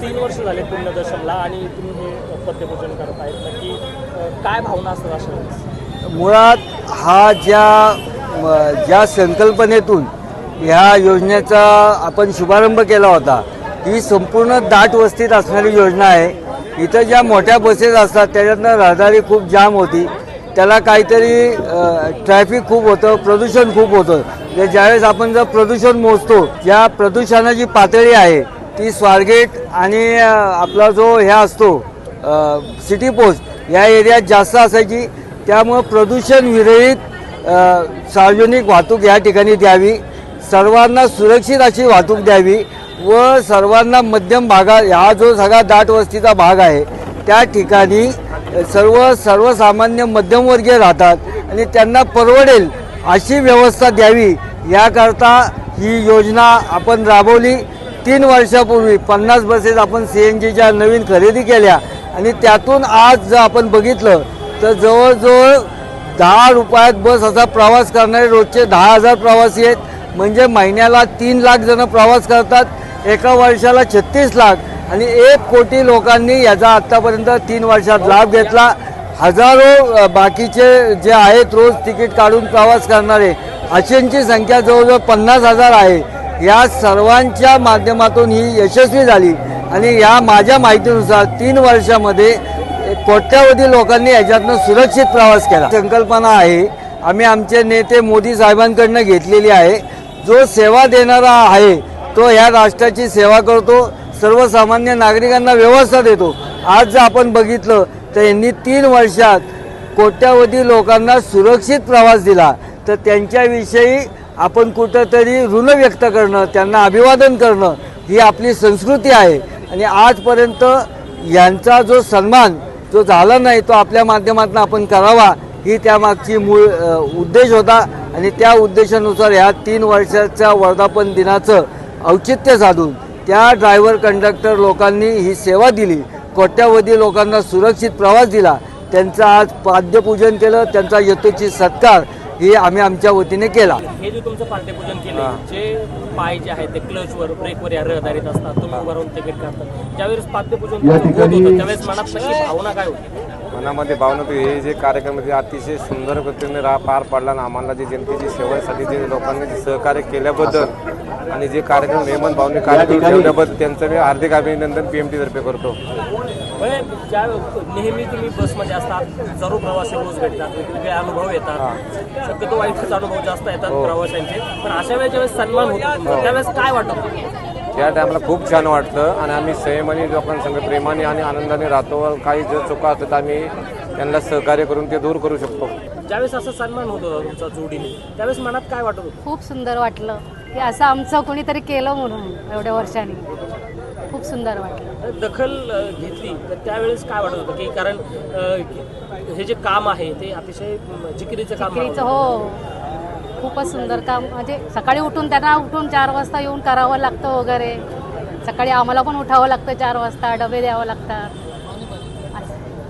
तीन वर्ष झाले पुण्यदर्शनला आणि तुम्ही हे पद्यपूजन करत आहेत. नक्की काय भावना असतात अशा मुळात हा ज्या ज्या संकल्पनेतून ह्या योजनेचा आपण शुभारंभ केला होता ही संपूर्ण दाट वस्तीत असणारी योजना आहे. इथं ज्या मोठ्या बसेस असतात त्याच्यातनं रहदारी खूप जाम होती. त्याला काहीतरी ट्रॅफिक खूप होतं प्रदूषण खूप होतं. ज्यावेळेस आपण जर प्रदूषण मोजतो ज्या प्रदूषणाची पातळी आहे ती स्वारगेट आणि आपला जो ह्या असतो सिटी पोस्ट या एरियात जास्त असायची. त्यामुळं प्रदूषण विरहित सार्वजनिक वाहतूक या ठिकाणी द्यावी. सर्वांना सुरक्षित अशी वाहतूक द्यावी व सर्वांना मध्यम भागात हा जो सगळा दाट वस्तीचा भाग आहे त्या ठिकाणी सर्व सर्वसामान्य मध्यमवर्गीय राहतात आणि त्यांना परवडेल अशी व्यवस्था द्यावी. याकरता ही योजना आपण राबवली. तीन वर्षापूर्वी पन्नास बसेस आपण सी एन जीच्या नवीन खरेदी केल्या आणि त्यातून आज जर आपण बघितलं तर जवळजवळ दहा रुपयात बस असा प्रवास करणारे रोजचे दहा हजार प्रवासी आहेत. म्हणजे महिन्याला तीन लाख जण प्रवास करतात एका वर्षाला छत्तीस लाख. आणि एक कोटी लोकांनी याचा आत्तापर्यंत तीन वर्षात लाभ घेतला. हजारो बाकीचे जे आहेत रोज तिकीट काढून प्रवास करणारे अशांची संख्या जवळजवळ पन्नास हजार आहे. या सर्वांच्या माध्यमातून ही यशस्वी झाली. आणि या माझ्या माहितीनुसार तीन वर्षामध्ये कोट्यावधी लोकांनी याच्यातनं सुरक्षित प्रवास केला. संकल्पना आहे आम्ही आमचे नेते मोदी साहेबांकडनं घेतलेली आहे. जो सेवा देणारा आहे तो ह्या राष्ट्राची सेवा करतो सर्वसामान्य नागरिकांना व्यवस्था देतो. आज जर आपण बघितलं तर यांनी तीन वर्षात कोट्यावधी लोकांना सुरक्षित प्रवास दिला. तर त्यांच्याविषयी आपण कुठंतरी ऋण व्यक्त करणं त्यांना अभिवादन करणं ही आपली संस्कृती आहे. आणि आजपर्यंत यांचा जो सन्मान जो झाला नाही तो आपल्या माध्यमातून आपण करावा ही त्यामागची मूळ उद्देश होता. आणि त्या उद्देशानुसार ह्या तीन वर्षाच्या वर्धापन दिनाचं औचित्य साधून त्या ड्रायव्हर कंडक्टर लोकांनी ही सेवा दिली. कोट्यावधी लोकांना सुरक्षित प्रवास दिला. त्यांचं आज पाद्यपूजन केलं त्यांचा यथोचित सत्कार ही आम्ही आमच्या वतीने केला. हे जे तुमचं पाद्यपूजन केलं जे पाय जे आहेत ते क्लचवर ब्रेकवर या रहदारीत असतात तुम्ही उभं राहून तिकीट काढतात ज्यावेळेस तुमचं होत होतं त्यावेळेस मनात नक्की भावना काय होती? मनामध्ये भावना होती हे जे कार्यक्रम आहे ते अतिशय सुंदर पद्धतीने रा पार पडला आणि आम्हाला जे जनतेची सेवेसाठी जे लोकांनी जे सहकार्य केल्याबद्दल आणि जे कार्यक्रम नेमन भावने कार्यक्रम ठेवल्याबद्दल त्यांचं मी हार्दिक अभिनंदन पी एम टी तर्फे करतो. म्हणजे ज्या नेहमी तुम्ही बसमध्ये असतात सर्व प्रवासी रोज भेटतात वेगवेगळे अनुभव येतात. शक्यतो वाईटच अनुभव जास्त येतात प्रवाशांचे. पण अशा वेळेस ज्यावेळेस सन्मान होतो तुमचा, त्यावेळेस काय वाटत? त्या टायमाला खूप छान वाटतं आणि आम्ही संयमाने लोकांसंग प्रेमाने आणि आनंदाने राहतो. काही जर चुका असतात आम्ही त्यांना सहकार्य करून ते दूर करू शकतो. ज्यावेळेस असं सन्मान होत होता तुमचा जोडीने त्यावेळेस मनात काय वाटत खूप सुंदर वाटलं. की असं आमचं कोणीतरी केलं म्हणून एवढ्या वर्षांनी. खूप सुंदर वाटलं. दखल अ, घेतली तर त्यावेळेस काय वाटत होतं की कारण अ, हे जे काम आहे ते अतिशय म, जिकिरीचं काम विक्रीचं आहे. हो. खूपच सुंदर काम. म्हणजे सकाळी उठून त्यांना उठून चार वाजता येऊन करावं लागतं वगैरे. सकाळी आम्हाला पण उठावं लागतं चार वाजता डबे द्यावं लागतात.